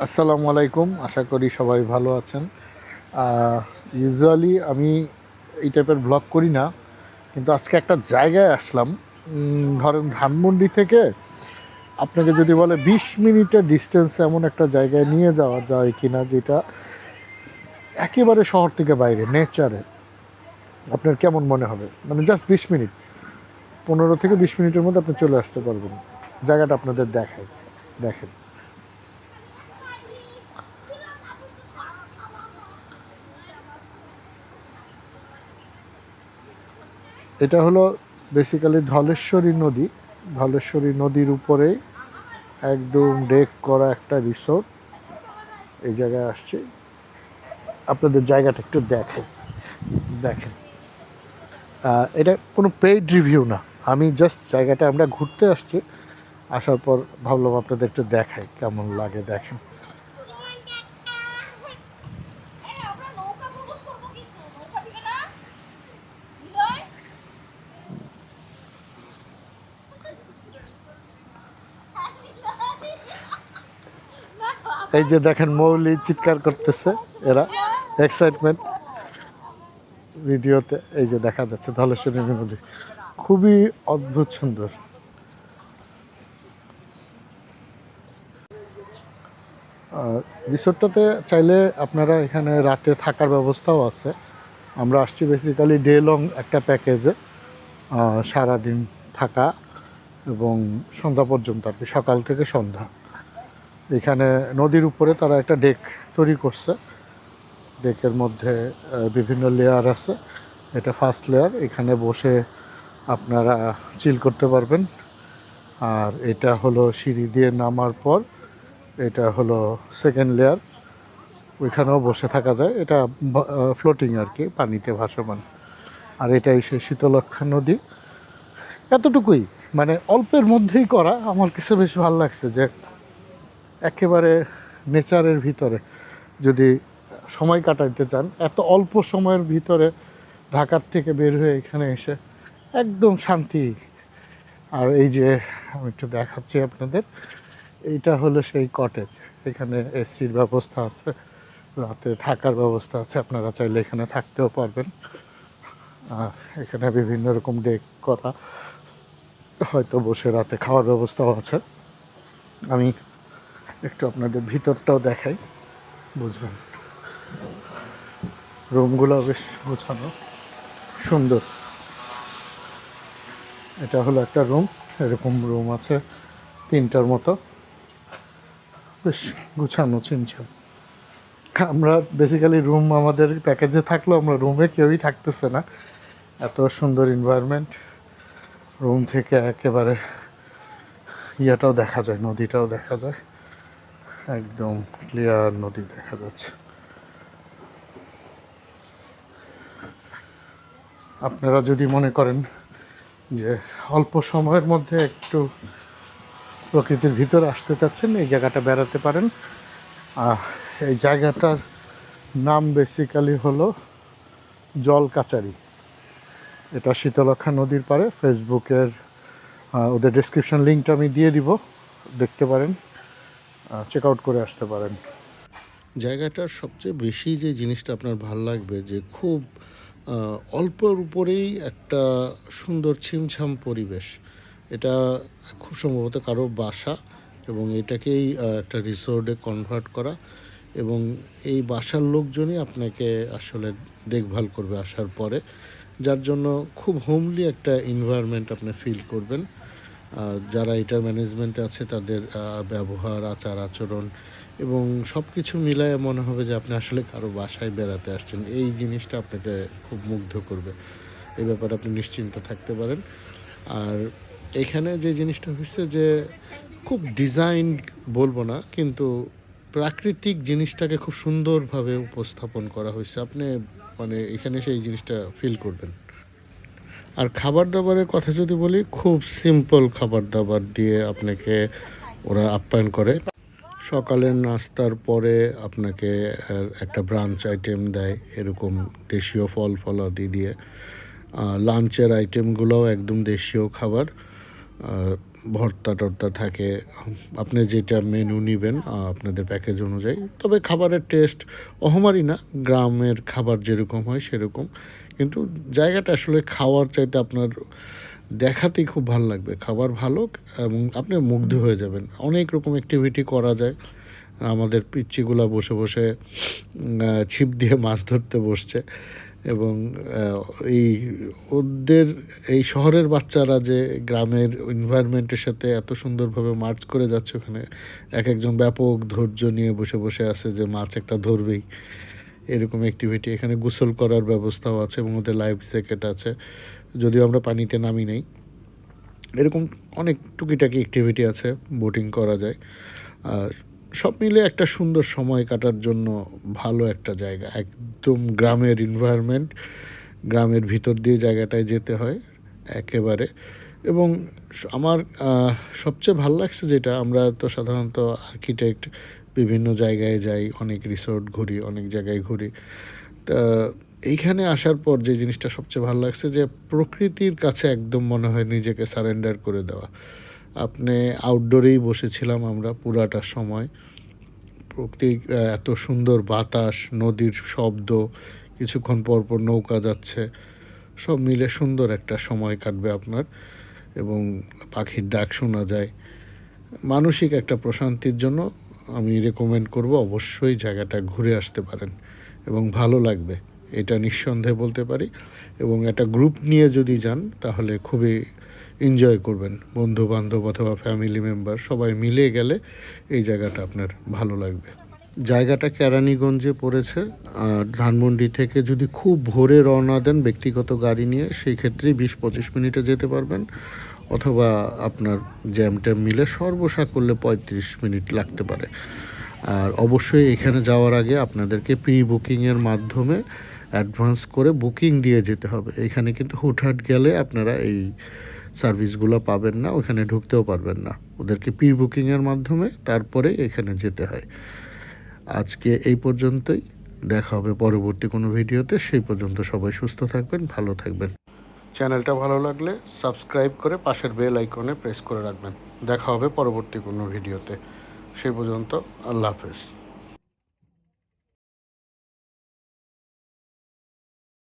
আসসালামু আলাইকুম, আশা করি সবাই ভালো আছেন। ইউজুয়ালি আমি এই টাইপের ব্লগ করি না, কিন্তু আজকে একটা জায়গায় আসলাম। ধরেন ধানমন্ডি থেকে আপনাকে যদি বলে বিশ মিনিটের ডিস্টেন্সে এমন একটা জায়গায় নিয়ে যাওয়া যায় কিনা, যেটা একেবারে শহর থেকে বাইরে, নেচারে, আপনার কেমন মনে হবে? মানে জাস্ট বিশ মিনিট, পনেরো থেকে বিশ মিনিটের মধ্যে আপনি চলে আসতে পারবেন। জায়গাটা আপনাদের দেখায় দেখেন। এটা হলো বেসিক্যালি ধলেশ্বরী নদী। ধলেশ্বরী নদীর উপরে একদম ডেক করা একটা রিসোর্ট এই জায়গায় আসছে। আপনাদের জায়গাটা একটু দেখেন। দেখেন। এটা কোনো পেইড রিভিউ না। আমি জাস্ট জায়গাটা আমরা ঘুরতে আসছি। আসার পর ভাবলাম আপনাদের একটু দেখাই, কেমন লাগে দেখেন এই আমরা নৌকা ভ্রমণ করব কিন্তু নৌকা দিবে না নিলয় এই যে দেখেন মৌলি চিৎকার করতেছে এরা এক্সাইটমেন্ট ভিডিওতে এই যে দেখা যাচ্ছে, ধলেশ্বরী নদী খুবই অদ্ভুত সুন্দর। রিসোর্টটাতে চাইলে আপনারা এখানে রাতে থাকার ব্যবস্থাও আছে। আমরা আসছি বেসিক্যালি ডে লং একটা প্যাকেজে সারাদিন থাকা এবং সন্ধ্যা পর্যন্ত আর কি, সকাল থেকে সন্ধ্যা। এখানে নদীর উপরে তারা একটা ডেক তৈরি করছে। ডেকের মধ্যে বিভিন্ন লেয়ার আছে। এটা ফার্স্ট লেয়ার এখানে বসে আপনারা চিল করতে পারবেন। আর এটা হলো সিঁড়ি দিয়ে নামার পর, এটা হলো সেকেন্ড লেয়ার ওইখানেও বসে থাকা যায়। এটা ফ্লোটিং আর কি, পানিতে ভাসমান। আর এটাই সে শীতলক্ষা নদী। এতটুকুই। মানে অল্পের মধ্যেই করা, আমার কাছে বেশ ভালো লাগছে যে একেবারে নেচারের ভিতরে যদি সময় কাটাইতে চান, এত অল্প সময়ের ভিতরে ঢাকার থেকে বের হয়ে এখানে এসে একদম শান্তি। আর এই যে আমি একটু দেখাচ্ছি আপনাদের, এইটা হলো সেই কটেজ এখানে এসির ব্যবস্থা আছে, রাতে থাকার ব্যবস্থা আছে, আপনারা চাইলে এখানে থাকতেও পারবেন। এখানে বিভিন্ন রকম ডেক করা, হয়তো বসে রাতে খাওয়ার ব্যবস্থাও আছে। আমি একটু আপনাদের ভিতরটাও দেখাই, বুঝবেন। রুমগুলো বেশ গোছানো, সুন্দর। এটা হলো একটা রুম, এরকম রুম আছে তিনটার মতো। বেশ গুছানো চিনছাম আমরা বেসিক্যালি রুম আমাদের প্যাকেজে থাকলেও আমরা রুমে কেউই থাকতেছে না। এত সুন্দর এনভায়রনমেন্ট রুম থেকে একেবারে ইয়েটাও দেখা যায়, নদীটাও দেখা যায়। একদম ক্লিয়ার নদী দেখা যাচ্ছে। আপনারা যদি মনে করেন যে অল্প সময়ের মধ্যে একটু প্রকৃতির ভিতরে আসতে চাচ্ছেন, এই জায়গাটা বেড়াতে পারেন। আর এই জায়গাটার নাম বেসিক্যালি হলো জল কাচারি এটা শীতলক্ষা নদীর পারে ফেসবুকের ওদের ডিসক্রিপশন লিঙ্কটা আমি দিয়ে দিব। দেখতে পারেন। চেক আউট করে আসতে পারেন। জায়গাটার সবচেয়ে বেশি যে জিনিসটা আপনার ভালো লাগবে, যে খুব অল্পর উপরেই একটা সুন্দর ছিমছাম পরিবেশ। এটা খুব সম্ভবত কারও বাসা এবং এটাকেই একটা রিসোর্টে কনভার্ট করা এবং এই বাসার লোকজনই আপনাকে আসলে দেখভাল করবে আসার পরে, যার জন্য খুব হোমলি একটা এনভায়রনমেন্ট আপনি ফিল করবেন। যারা এটার ম্যানেজমেন্টে আছে, তাদের ব্যবহার, আচার, আচরণ এবং সব কিছু মিলায় মনে হবে যে আপনি আসলে কারও বাসায় বেড়াতে আসছেন। এই জিনিসটা আপনাকে খুব মুগ্ধ করবে। এই ব্যাপারে আপনি নিশ্চিন্ত থাকতে পারেন। আর এখানে যে জিনিসটা হচ্ছে যে, খুব ডিজাইন বলব না, কিন্তু প্রাকৃতিক জিনিসটাকে খুব সুন্দরভাবে উপস্থাপন করা হয়েছে। আপনি মানে এখানে সেই জিনিসটা ফিল করবেন। আর খাবার দাবারের কথা যদি বলি, খুব সিম্পল খাবার দাবার দিয়ে আপনাকে ওরা আপ্যায়ন করে। সকালের নাস্তার পরে আপনাকে একটা ব্রাঞ্চ আইটেম দেয়, এরকম দেশীয় ফল ফলাদি দিয়ে লাঞ্চের আইটেমগুলোও একদম দেশীয় খাবার। ভর্তা টর্তা থাকে। আপনি যেটা মেনু নেবেন আপনাদের প্যাকেজ অনুযায়ী। তবে খাবারের টেস্ট অহমারি না, গ্রামের খাবার যেরকম হয় সেরকম। কিন্তু জায়গাটা আসলে খাওয়ার চাইতে আপনার দেখাতেই খুব ভালো লাগবে। খাবার ভালো এবং আপনি মুগ্ধ হয়ে যাবেন। অনেক রকম অ্যাক্টিভিটি করা যায়। আমাদের পিচ্চিগুলা বসে বসে ছিপ দিয়ে মাছ ধরতে বসছে। এবং এই ওদের, এই শহরের বাচ্চারা যে গ্রামের এনভায়রনমেন্টের সাথে এত সুন্দরভাবে মার্চ করে যাচ্ছে ওখানে, এক একজন ব্যাপক ধৈর্য নিয়ে বসে বসে আছে যে মাছ একটা ধরবেই। এরকম অ্যাক্টিভিটি এখানে গোসল করার ব্যবস্থাও আছে এবং ওদের লাইফ জ্যাকেট আছে, যদিও আমরা পানিতে নামি নেই। এরকম অনেক টুকিটাকি অ্যাক্টিভিটি আছে বোটিং করা যায়। আর সব মিলে একটা সুন্দর সময় কাটার জন্য ভালো একটা জায়গা। একদম গ্রামের এনভায়রনমেন্ট গ্রামের ভিতর দিয়ে জায়গাটায় যেতে হয় একেবারে। এবং আমার সবচেয়ে ভালো লাগছে যেটা, আমরা তো সাধারণত আর্কিটেক্ট বিভিন্ন জায়গায় যাই, অনেক রিসোর্ট ঘুরি, অনেক জায়গায় ঘুরি। তা এইখানে আসার পর যে জিনিসটা সবচেয়ে ভালো লাগছে যে প্রকৃতির কাছে একদম মনে হয় নিজেকে সারেন্ডার করে দেওয়া। আপনি আউটডোরেই বসেছিলাম আমরা পুরাটা সময়। প্রকৃতি আহ, এত সুন্দর বাতাস নদীর শব্দ কিছুক্ষণ পর পর নৌকা যাচ্ছে সব মিলে সুন্দর একটা সময় কাটবে আপনার এবং পাখির ডাক শোনা যায়। মানসিক একটা প্রশান্তির জন্য আমি রেকমেন্ড করব অবশ্যই জায়গাটা ঘুরে আসতে পারেন এবং ভালো লাগবে। এটা নিঃসন্দেহে বলতে পারি। এবং একটা গ্রুপ নিয়ে যদি যান, তাহলে খুবই এনজয় করবেন। বন্ধু বান্ধব অথবা ফ্যামিলি মেম্বার সবাই মিলে গেলে এই জায়গাটা আপনার ভালো লাগবে। জায়গাটা কেরানীগঞ্জে পড়েছে। আর ধানমন্ডি থেকে যদি খুব ভোরে রওনা দেন ব্যক্তিগত গাড়ি নিয়ে, সেই ক্ষেত্রেই বিশ পঁচিশ মিনিটে যেতে পারবেন। অথবা আপনার জ্যাম ট্যাম মিলে সর্বসা করলে পঁয়ত্রিশ মিনিট লাগতে পারে। আর অবশ্যই এখানে যাওয়ার আগে আপনাদেরকে প্রি বুকিংয়ের মাধ্যমে অ্যাডভান্স করে বুকিং দিয়ে যেতে হবে। এখানে কিন্তু হুটহাট গেলে আপনারা এই সার্ভিসগুলো পাবেন না, ওখানে ঢুকতেও পারবেন না। ওদেরকে প্রি বুকিংয়ের মাধ্যমে তারপরে এখানে যেতে হয়। আজকে এই পর্যন্তই, দেখা হবে পরবর্তী কোনো ভিডিওতে। সেই পর্যন্ত সবাই সুস্থ থাকবেন, ভালো থাকবেন। চ্যানেলটা ভালো লাগলে সাবস্ক্রাইব করে পাশের বেল আইকনে প্রেস করে রাখবেন। দেখা হবে পরবর্তী কোনো ভিডিওতে। সেই পর্যন্ত আল্লাহ হাফেজ।